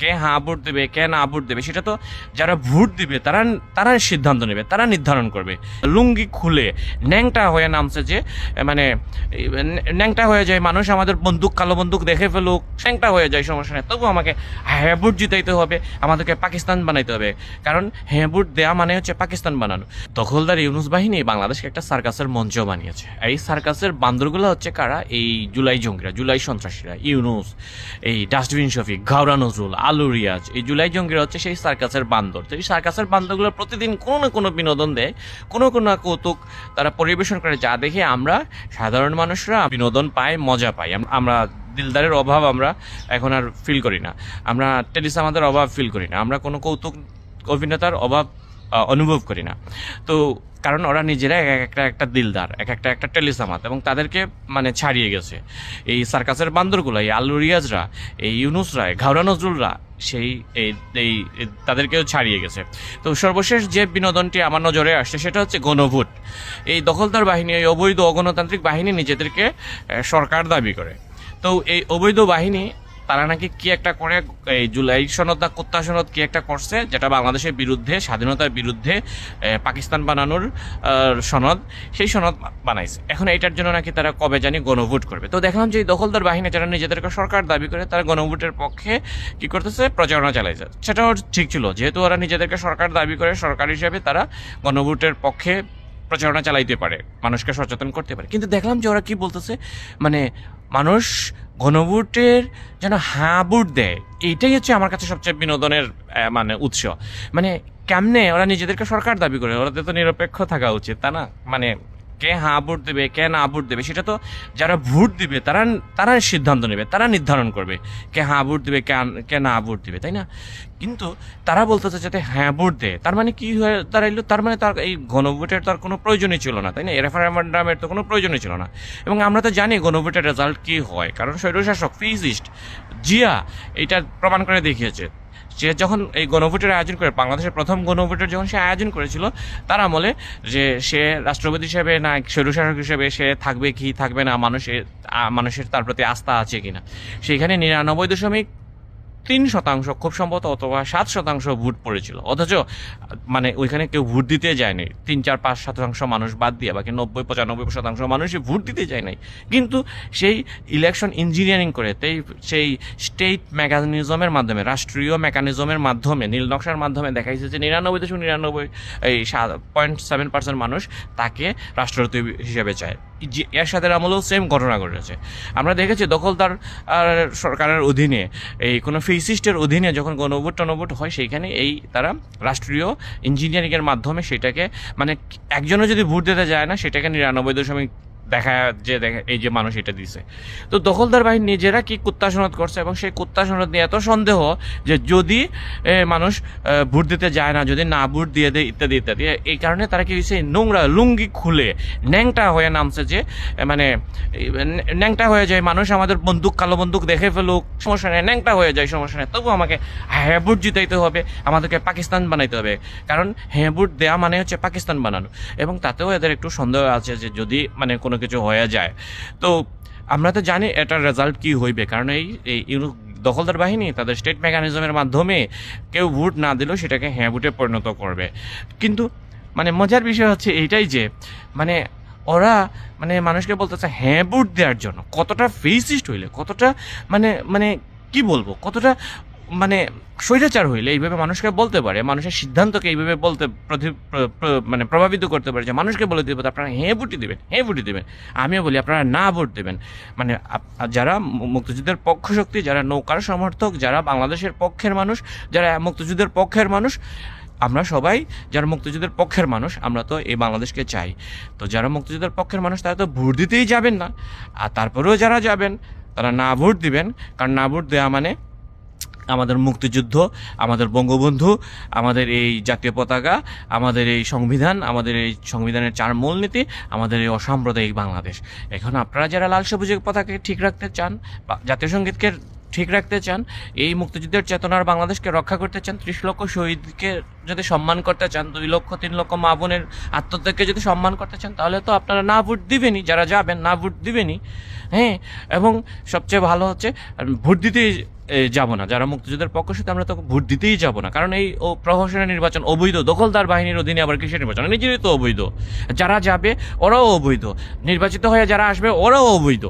কে হ্যাঁ ভোট দেবে, কে না ভোট দেবে, সেটা তো যারা ভোট দিবে, তারা তারা সিদ্ধান্ত নেবে, তারা নির্ধারণ করবে। লুঙ্গি খুলে ন্যাংটা হয়ে নামছে যে মানে ন্যাংটা হয়ে যায় মানুষ, আমাদের বন্দুক, কালো বন্দুক দেখে ফেলুক, ন্যাংটা হয়ে যায়, সমস্যা নেই। তবু আমাকে হ্যাঁ ভোট জিতাইতে হবে, আমাদেরকে পাকিস্তান বানাইতে হবে। কারণ হ্যাঁ ভোট দেওয়া মানে হচ্ছে পাকিস্তান বানানো। দখলদার ইউনুস বাহিনী বাংলাদেশকে একটা সার্কাসের মঞ্চ বানিয়েছে। এই সার্কাসের বান্দরগুলো হচ্ছে কারা? এই জুলাই জঙ্গিরা, জুলাই সন্ত্রাসীরা, ইউনুস, এই ডাস্টবিন শফিক ঘাওড়া নজরুল আলু রিয়াজ এই জুলাই জঙ্গিরা হচ্ছে সেই সার্কাসের বান্দর। তো এই সার্কাসের বান্দরগুলো প্রতিদিন কোনো না কোনো বিনোদন দেয়, কোনো কোনো কৌতুক তারা পরিবেশন করে, যা দেখে আমরা সাধারণ মানুষরা বিনোদন পাই মজা পাই। আমরা দিলদারের অভাব আমরা এখন আর ফিল করি না। আমরা টেলিসামাদের অভাব ফিল করি না। আমরা কোনো কৌতুক অভিনেতার অভাব অনুভব করি না। তো কারণ ওরা নিজেরা এক একটা একটা দিলদার, এক একটা একটা টেলিসামাত এবং তাদেরকে মানে ছাড়িয়ে গেছে। এই সার্কাসের বান্দরগুলো, এই আল্লু রিয়াজরা এই ইউনুসরা ঘাওড়া নজরুলরা, সেই এই তাদেরকেও ছাড়িয়ে গেছে। তো সর্বশেষ যে বিনোদনটি আমার নজরে আসছে সেটা হচ্ছে গণভোট। এই দখলদার বাহিনী, এই অবৈধ অগণতান্ত্রিক বাহিনী নিজেদেরকে সরকার দাবি করে। তো এই অবৈধ বাহিনী তারা নাকি কি একটা করে, এই জুলাই সনদ না কোত্তা সনদ কি একটা করছে, যেটা বাংলাদেশের বিরুদ্ধে, স্বাধীনতার বিরুদ্ধে পাকিস্তান বানানোর সনদ, সেই সনদ বানাইছে। এখন এটার জন্য নাকি তারা কবে জানি গণভোট করবে। তো দেখলাম যে দখলদার বাহিনী যারা নিজেদেরকে সরকার দাবি করে, তারা গণভোটের পক্ষে কি করতেছে? প্রচারণা চালাই চালাইছে সেটাও ঠিক ছিল। যেহেতু ওরা নিজেদেরকে সরকার দাবি করে, সরকার হিসেবে তারা গণভোটের পক্ষে প্রচারণা চালাইতে পারে, মানুষকে সচেতন করতে পারে। কিন্তু দেখলাম যে ওরা কি বলতেছে মানে মানুষ গণভোটের যেন হাঁ ভোট দেয়, এইটাই হচ্ছে আমার কাছে সবচেয়ে বিনোদনের মানে উৎস। মানে কেমনে ওরা নিজেদেরকে সরকার দাবি করে? ওরা তো নিরপেক্ষ থাকা উচিত তা না? মানে কে হ্যাঁ ভোট দেবে, কে না ভোট দেবে, সেটা তো যারা ভোট দিবে, তারা তারা সিদ্ধান্ত নেবে, তারা নির্ধারণ করবে কে হ্যাঁ ভোট দেবে, কে কে না ভোট দেবে, তাই না? কিন্তু তারা বলতেছে যাতে হ্যাঁ ভোট দেয় তার মানে কি হয়ে দাঁড়াইলো? তার মানে তার এই গণভোটের তার কোনো প্রয়োজনই ছিল না, তাই না? রেফারেন্ডামের তো কোনো প্রয়োজনই ছিল না। এবং আমরা তো জানি গণভোটের রেজাল্ট কী হয়, কারণ স্বৈরশাসক, ফিজিস্ট, জিয়া এটা প্রমাণ করে দেখিয়েছে। সে যখন এই গণভোটের আয়োজন করে, বাংলাদেশের প্রথম গণভোটের যখন সে আয়োজন করেছিল, তার আমলে যে সে রাষ্ট্রপতি হিসেবে না স্বৈরশাসক হিসেবে সে থাকবে কি, থাকবে না, মানুষের মানুষের তার প্রতি আস্থা আছে কিনা। সেখানে নিরানব্বই দশমিক তিন শতাংশ, খুব সম্ভবত অথবা সাত শতাংশ ভোট পড়েছিল। অথচ মানে ওইখানে কেউ ভোট দিতে যায়নি তিন, চার, পাঁচ শতাংশ মানুষ বাদ দিয়ে, বাকি নব্বই, পঁচানব্বই শতাংশ মানুষই ভোট দিতে যায় নাই। কিন্তু সেই ইলেকশন ইঞ্জিনিয়ারিং করে সেই স্টেট মেকানিজমের মাধ্যমে, রাষ্ট্রীয় মেকানিজমের মাধ্যমে, নীল নকশার মাধ্যমে দেখাইছে যে নিরানব্বই দশমিক নিরানব্বই, এই পয়েন্ট সেভেন পার্সেন্ট মানুষ তাকে রাষ্ট্রপতি হিসেবে চায়। যে এর সাথে আমলেও সেম ঘটনা ঘটেছে। আমরা দেখেছি দখলদার সরকারের অধীনে, এই কোনো ফেসিস্টের অধীনে যখন গণভোট টনভোট হয়, সেইখানে এই তারা রাষ্ট্রীয় ইঞ্জিনিয়ারিংয়ের মাধ্যমে সেটাকে মানে একজনও যদি ভোট দিতে যায় না, সেটাকে নিরানব্বই দশমিক দেখা যে এই যে মানুষ এটা দিছে। তো দখলদার বাহিনী নিজেরা কি কুত্তা সনদ করছে এবং সেই কুত্তা সনদ নিয়ে এত সন্দেহ যে যদি মানুষ ভোট দিতে যায় না, যদি না ভোট দিয়ে দেয়, ইত্যাদি ইত্যাদি এই কারণে তারা কি হয়েছে নোংরা লুঙ্গি খুলে ন্যাংটা হয়ে নামছে যে মানে ন্যাংটা হয়ে যায়, মানুষ আমাদের বন্দুক, কালো বন্দুক দেখে ফেলুক, সমস্যা নেই, ন্যাংটা হয়ে যায়, সমস্যা নেই। তবু আমাকে হ্যাঁ ভোট জিতাইতে হবে, আমাদেরকে পাকিস্তান বানাইতে হবে। কারণ হ্যাঁ ভোট দেওয়া মানে হচ্ছে পাকিস্তান বানানো। এবং তাতেও এদের একটু সন্দেহ আছে যে যদি মানে কোনো কিছু হয়ে যায়। তো আমরা তো জানি এটার রেজাল্ট কি হইবে, কারণ এই এই ইউরো দখলদার বাহিনী তাদের স্টেট মেকানিজমের মাধ্যমে কেউ ভোট না দিলেও সেটাকে হ্যাঁ ভোটে পরিণত করবে। কিন্তু মানে মজার বিষয় হচ্ছে এইটাই যে মানে ওরা মানে মানুষকে বলতেছে হ্যাঁ ভোট দেওয়ার জন্য। কতটা ফেসিস্ট হইলে, কতটা মানে মানে কি বলব? কতটা মানে স্বৈরাচার হইলে এইভাবে মানুষকে বলতে পারে, মানুষের সিদ্ধান্তকে এইভাবে বলতে মানে প্রভাবিত করতে পারে যে মানুষকে বলে দেবে আপনারা হ্যাঁ ভোটই দেবেন হ্যাঁ ভোটই দেবেন। আমিও বলি আপনারা না ভোট দেবেন। মানে যারা মুক্তিযুদ্ধের পক্ষ শক্তি, যারা নৌকার সমর্থক, যারা বাংলাদেশের পক্ষের মানুষ, যারা মুক্তিযুদ্ধের পক্ষের মানুষ, আমরা সবাই যারা মুক্তিযুদ্ধের পক্ষের মানুষ, আমরা তো এই বাংলাদেশকে চাই। তো যারা মুক্তিযুদ্ধের পক্ষের মানুষ, তারা তো ভোট দিতেই যাবেন না। আর তারপরেও যারা যাবেন, তারা না ভোট দিবেন। কারণ না ভোট দেওয়া মানে আমাদের মুক্তিযুদ্ধ আমাদের বঙ্গবন্ধু আমাদের এই জাতীয় পতাকা আমাদের এই সংবিধান আমাদের এই সংবিধানের চার মূলনীতি আমাদের এই অসাম্প্রদায়িক বাংলাদেশ। এখন আপনারা যারা লাল সবুজের পতাকাকে ঠিক রাখতে চান বা জাতীয় সঙ্গীতকে ঠিক রাখতে চান এই মুক্তিযুদ্ধের চেতনার বাংলাদেশকে রক্ষা করতে চান ত্রিশ লক্ষ শহীদকে যদি সম্মান করতে চান দুই লক্ষ তিন লক্ষ মা বোনের আত্মত্যাগকে যদি সম্মান করতে চান তাহলে তো আপনারা না ভোট দিবেনই যারা যাবেন না ভোট দিবেনই। হ্যাঁ এবং সবচেয়ে ভালো হচ্ছে ভোট দিতেই এ, যাব না। যারা মুক্তিযোদ্ধার পক্ষ সাথে আমরা তো ভোট দিতেই যাব না। কারণ এই, ও, প্রহসনের নির্বাচন অবৈধ। দখলদার বাহিনীর অধীনে আবার কৃষি নির্বাচন নিজেরই তো অবৈধ। যারা যাবে, ওরাও অবৈধ। নির্বাচিত হয়ে যারা আসবে, ওরাও অবৈধ।